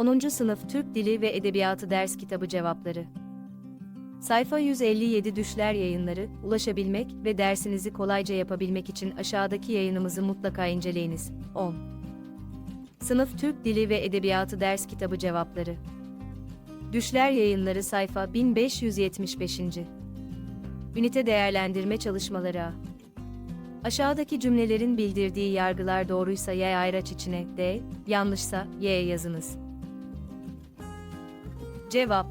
10. Sınıf Türk Dili ve Edebiyatı Ders Kitabı Cevapları Sayfa 157 Düşler Yayınları, ulaşabilmek ve dersinizi kolayca yapabilmek için aşağıdaki yayınımızı mutlaka inceleyiniz. 10. Sınıf Türk Dili ve Edebiyatı Ders Kitabı Cevapları Düşler Yayınları sayfa 1575. Ünite Değerlendirme Çalışmaları A. Aşağıdaki cümlelerin bildirdiği yargılar doğruysa Y ayraç içine D, yanlışsa Y yazınız. Cevap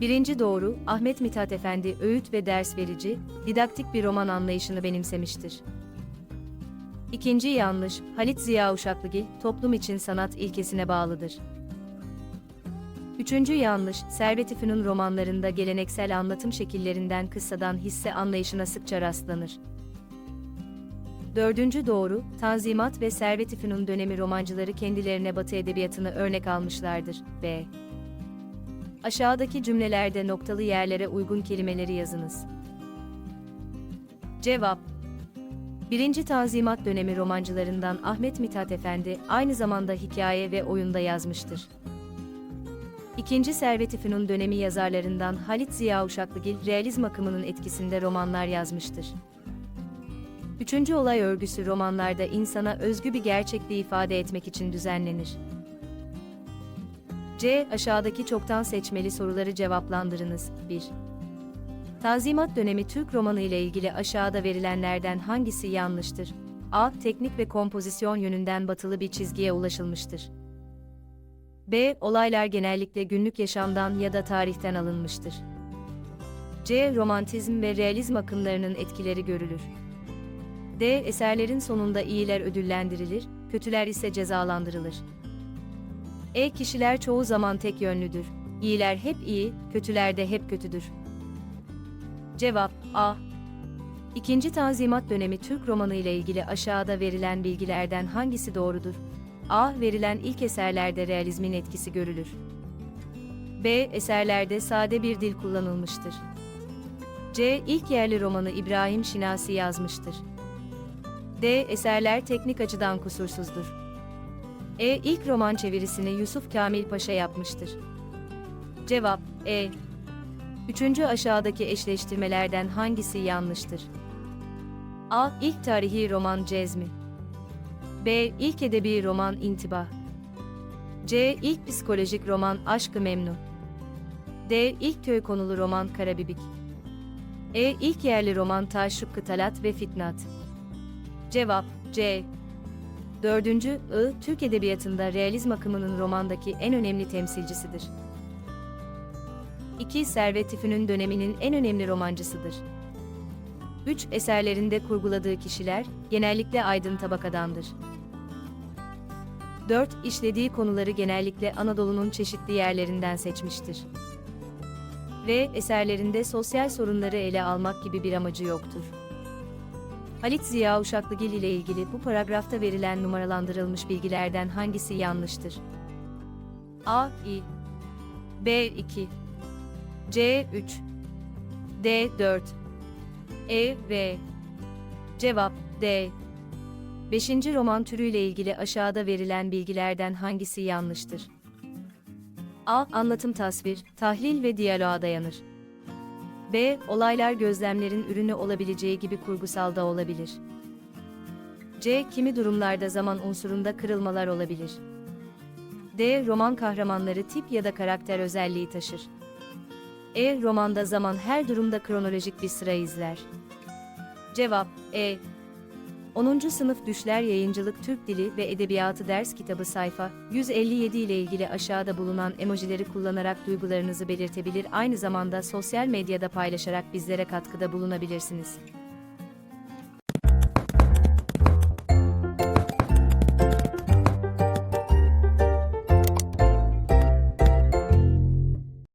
Birinci doğru, Ahmet Mithat Efendi öğüt ve ders verici, didaktik bir roman anlayışını benimsemiştir. İkinci yanlış, Halit Ziya Uşaklıgil, toplum için sanat ilkesine bağlıdır. Üçüncü yanlış, Servet-i Fünun romanlarında geleneksel anlatım şekillerinden kıssadan hisse anlayışına sıkça rastlanır. Dördüncü doğru, Tanzimat ve Servet-i Fünun dönemi romancıları kendilerine Batı edebiyatını örnek almışlardır. B. Aşağıdaki cümlelerde noktalı yerlere uygun kelimeleri yazınız. Cevap Birinci Tanzimat dönemi romancılarından Ahmet Mithat Efendi aynı zamanda hikaye ve oyunda yazmıştır. İkinci Servet-i Fünun dönemi yazarlarından Halit Ziya Uşaklıgil realizm akımının etkisinde romanlar yazmıştır. Üçüncü olay örgüsü romanlarda insana özgü bir gerçekliği ifade etmek için düzenlenir. C. Aşağıdaki çoktan seçmeli soruları cevaplandırınız. 1. Tanzimat dönemi Türk romanı ile ilgili aşağıda verilenlerden hangisi yanlıştır? A. Teknik ve kompozisyon yönünden batılı bir çizgiye ulaşılmıştır. B. Olaylar genellikle günlük yaşamdan ya da tarihten alınmıştır. C. Romantizm ve realizm akımlarının etkileri görülür. D. Eserlerin sonunda iyiler ödüllendirilir, kötüler ise cezalandırılır. E. Kişiler çoğu zaman tek yönlüdür. İyiler hep iyi, kötüler de hep kötüdür. Cevap A. İkinci Tanzimat dönemi Türk romanı ile ilgili aşağıda verilen bilgilerden hangisi doğrudur? A. Verilen ilk eserlerde realizmin etkisi görülür. B. Eserlerde sade bir dil kullanılmıştır. C. İlk yerli romanı İbrahim Şinasi yazmıştır. D. Eserler teknik açıdan kusursuzdur. E. ilk roman çevirisini Yusuf Kamil Paşa yapmıştır. Cevap E. Üçüncü aşağıdaki eşleştirmelerden hangisi yanlıştır? A. İlk tarihi roman Cezmi. B. İlk edebi roman İntibah. C. İlk psikolojik roman Aşk-ı Memnu. D. İlk köy konulu roman Karabibik. E. İlk yerli roman Taşşuk Talat ve Fitnat. Cevap C. Dördüncü, I, Türk Edebiyatı'nda realizm akımının romandaki en önemli temsilcisidir. 2. Servet Tüfün'ün döneminin en önemli romancısıdır. 3. Eserlerinde kurguladığı kişiler, genellikle aydın tabakadandır. 4. İşlediği konuları genellikle Anadolu'nun çeşitli yerlerinden seçmiştir. Ve eserlerinde sosyal sorunları ele almak gibi bir amacı yoktur. Halit Ziya Uşaklıgil ile ilgili bu paragrafta verilen numaralandırılmış bilgilerden hangisi yanlıştır? A. İ B. 2 C. 3 D. 4 E. V Cevap D. Beşinci roman türüyle ilgili aşağıda verilen bilgilerden hangisi yanlıştır? A. Anlatım tasvir, tahlil ve diyaloğa dayanır. B. Olaylar gözlemlerin ürünü olabileceği gibi kurgusal da olabilir. C. Kimi durumlarda zaman unsurunda kırılmalar olabilir. D. Roman kahramanları tip ya da karakter özelliği taşır. E. Romanda zaman her durumda kronolojik bir sıra izler. Cevap E. 10. Sınıf Düşler Yayıncılık Türk Dili ve Edebiyatı Ders Kitabı sayfa 157 ile ilgili aşağıda bulunan emojileri kullanarak duygularınızı belirtebilir aynı zamanda sosyal medyada paylaşarak bizlere katkıda bulunabilirsiniz.